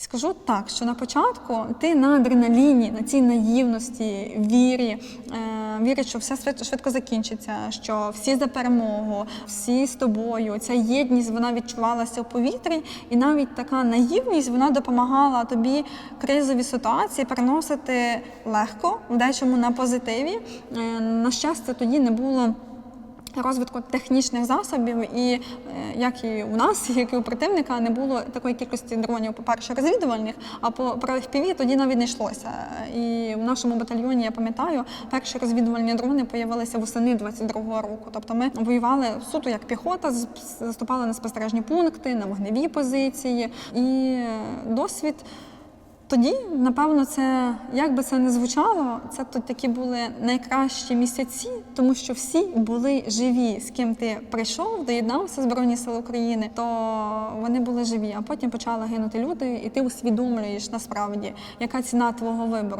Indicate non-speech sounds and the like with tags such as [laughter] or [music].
Скажу так, що на початку ти на адреналіні, на цій наївності, вірі, е, вірі, що все швидко закінчиться, що всі за перемогу, всі з тобою. Ця єдність вона відчувалася у повітрі, і навіть така наївність вона допомагала тобі кризові ситуації переносити легко, в дечому на позитиві. Е, на щастя, тоді не було розвитку технічних засобів, і е, як і у нас, [laughs] як і у противника, не було такої кількості дронів, по-перше, розвідувальних, а по про FPV тоді навіть не йшлося. І в нашому батальйоні, я пам'ятаю, перші розвідувальні дрони появилися восени 22-го року. Тобто ми воювали суто як піхота, заступали на спостережні пункти, на вогневі позиції. І е, досвід тоді, напевно, це як би це не звучало, це тут такі були найкращі місяці, тому що всі були живі. З ким ти прийшов, доєднався Збройні Сили України, то вони були живі. А потім почали гинути люди, і ти усвідомлюєш насправді, яка ціна твого вибору.